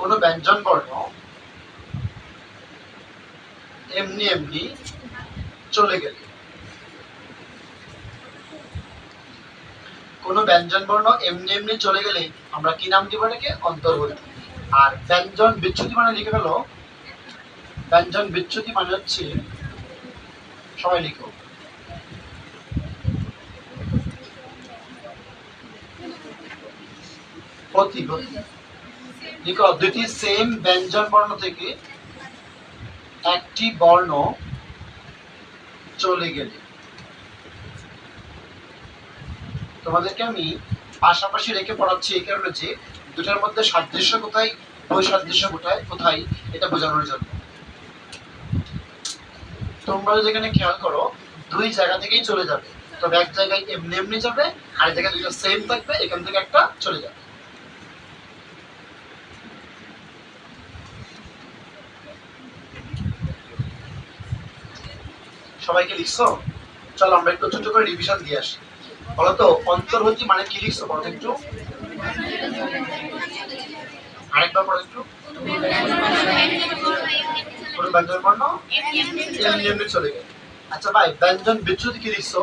কোন ব্যঞ্জন বর্ণ, এমনি এমনি চলে গেলে। কোন ব্যঞ্জন বর্ণ এমনি এমনি চলে গেলে আমরা কি নাম দিব এটাকে? অন্তর্বর্তী। আর ব্যঞ্জন বিচ্ছুতি মানে লিখে গেল ব্যঞ্জন বিচ্ছুতি মানে হচ্ছে সবাই লিখো। প্রতি লিখো দুটি সেম ব্যঞ্জন বর্ণ থেকে একটি বর্ণ চলে গেলে। তোমাদেরকে আমি পাশাপাশি রেখে পড়াচ্ছি এই কারণে যে দুটার মধ্যে সাদৃশ্য কোথায়, বৈসাদৃশ্য কোথায় কোথায়, এটা বোঝানোর জন্য। তোমরা যদি এখানে খেয়াল করো, দুই জায়গা থেকেই চলে যাবে। তবে এক জায়গায় এমনি এমনি যাবে আর জায়গায় দুটো সেম থাকবে, এখান থেকে একটা চলে যাবে। সবাইকে লিখছো? চলো, আমরা একটু ছোট করে রিভিশন দিয়ে আসি। বলো তো অন্তর্বর্তী মানে কি লিখছো বলো তো একটু? আরেকবার পড়ো একটু। চলে গেল। আচ্ছা ভাই, ব্যঞ্জন বিচ্যুতি কি লিখছো?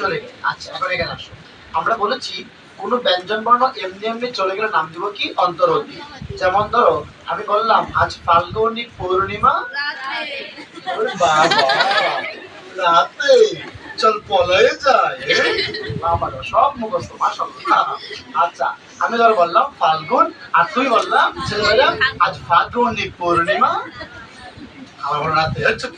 চলে গেল। আচ্ছা এখন এখানে আসো। আমরা বলেছি কোন ব্যঞ্জন বর্ণ এমনি এমনি চলে গেলে নাম দিব কি? অন্তর্বর্তী। যেমন ধরো, আমি বললাম, আজ ফাল্গুনী পূর্ণিমা। রাতে চল পলায়ে যায় বাবা সব মুখস্থ, মাশাআল্লাহ। আচ্ছা আমি ধর বললাম, ফাল্গুন, আর তুই বললাম ছেলে বললাম, আজ ফাল্গুনী পূর্ণিমা। রাতে রাত চুপ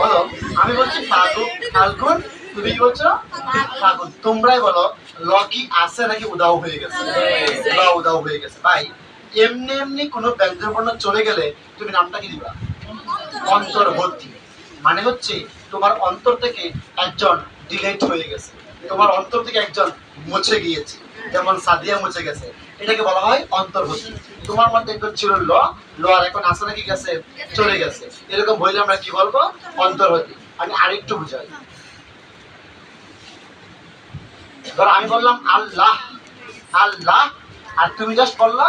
বলো, আমি বলছি ফাল্গুন ফাল্গুন তুমি কি বলছো? ফাল্গুন তোমরাই বলো ল কি আছে নাকি উদাও হয়ে গেছে? উদাও উদাও হয়ে গেছে। ভাই এমনি এমনি কোনো চলে গেলে তুমি নামটা কি দিবা? অন্তর্বর্তী। মানে হচ্ছে তোমার অন্তর থেকে একজন ডিলেট হয়ে গেছে। তোমার অন্তর থেকে একজন মুছে গিয়েছে। যেমন সাদিয়া মুছে গেছে। এটাকে বলা হয় অন্তর্বর্তী। তোমার মধ্যে একজন ছিল ল। ল আর এখন আসে নাকি গেছে? চলে গেছে। এরকম হইলে আমরা কি বলব? অন্তর্বর্তী। আমি আরেকটু বুঝাই। ধর আমি বললাম আল্লাহ আল্লাহ, আর তুমি জাস্ট বললা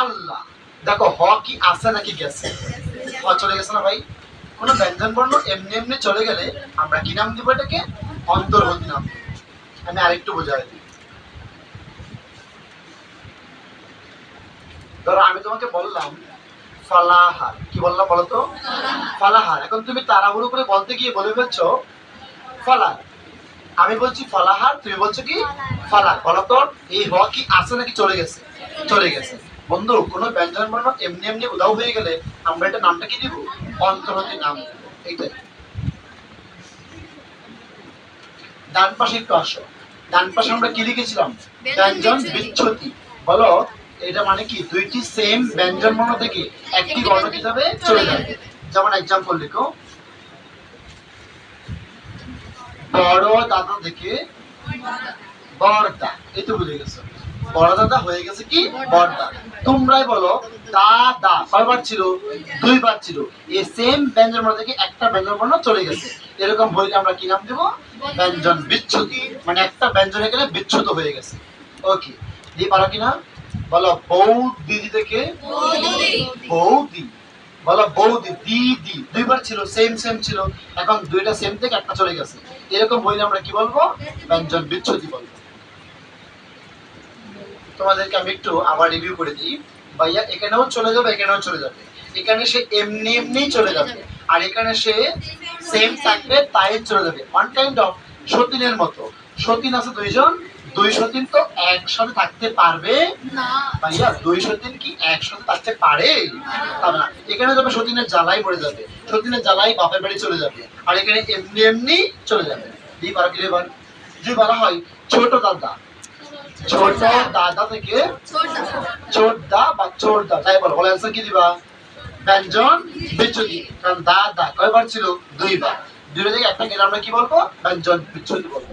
আল্লাহ। দেখো, হ কি আছে নাকি গেছে? হ চলে গেছে না ভাই? কোন ব্যঞ্জন বর্ণ এমনি এমনি চলে গেলে আমরা কি নাম দিব এটাকে? অন্তর্বর্তী নাম আমি আরেকটু বোঝাই দিই। ধরো, আমি তোমাকে বললাম ফালাহার। কি বললাম বলতো ফালাহার। এখন তুমি তাড়াহুড়ো করে বলতে গিয়ে বলে ফেলছো ফলার আমি বলছি ফলাহার তুমি বলছো কি? ফলার বলো তো এই হ কি আছে নাকি চলে গেছে? চলে গেছে। বন্ধু কোনো ব্যঞ্জন বর্ণ এমনি এমনি উদাও হয়ে গেলে আমরা এটা নামটা কি দিব? অন্তর্বর্তী নাম। এইটাই। ডান পাশে একটু আসো। ডান পাশে আমরা কি লিখেছিলাম? ব্যঞ্জন বিচ্ছুতি। বলো এটা মানে কি? দুইটি সেম ব্যঞ্জন বর্ণ থেকে একটি বর্ণ কি যাবে চলে যাবে যেমন এক্সাম্পল লিখো। বড় থেকে বড়দা, এই তো বুঝে গেছো। বড় হয়ে গেছে কি? বড়দা। তোমরাই বলো, দাদা, কয়বার ছিল? দুইবার ছিল। এই সেম ব্যঞ্জন বর্ণ থেকে একটা ব্যঞ্জন বর্ণ চলে গেছে। এরকম হইলে আমরা কি নাম দেব? ব্যঞ্জন বিচ্ছুতি। মানে একটা ব্যঞ্জন হয়ে গেলে বিচ্ছুত হয়ে গেছে। ওকে দিয়ে পারো কিনা বলো বউ দিদি থেকে বৌদি। বলো, বৌদি, দিদি। দুইবার ছিল সেম সেম ছিল। এখন দুইটা সেম থেকে একটা চলে গেছে। এরকম হইলে আমরা কি বলব? ব্যঞ্জন বিচ্ছুতি বলব। তোমাদেরকে আমি একটু আবার রিভিউ করে দিই। ভাইয়া এখানেও চলে যাবে এখানেও চলে যাবে। এখানে সে এমনি এমনি চলে যাবে। আর এখানে সে সেম থাকবে তাই চলে যাবে। ওয়ান কাইন্ড অফ সতীনের মতো। সতীন আছে দুইজন। দুই সতীন তো একসাথে থাকতে পারবে? না। ভাইয়া দুই সতীন কি একসাথে থাকতে পারে? না। এখানে যাবে সতীনের জ্বালাই মরে যাবে সতীনের জ্বালাই বাপের বাড়ি চলে যাবে। আর এখানে এমনি এমনি চলে যাবে। দি বার কি বার যদি বলা হয় ছোট দাদা। ছোট দাদা থেকে ছোট দা বা ছোট দা তাই বলো, বলে কি দিবা? ব্যঞ্জন বিচ্ছুতি কারণ দা দা কয়বার ছিল? দুইবার। দুইটা থেকে একটা গেলে আমরা কি বলব? ব্যঞ্জন বিচ্ছুতি বলব।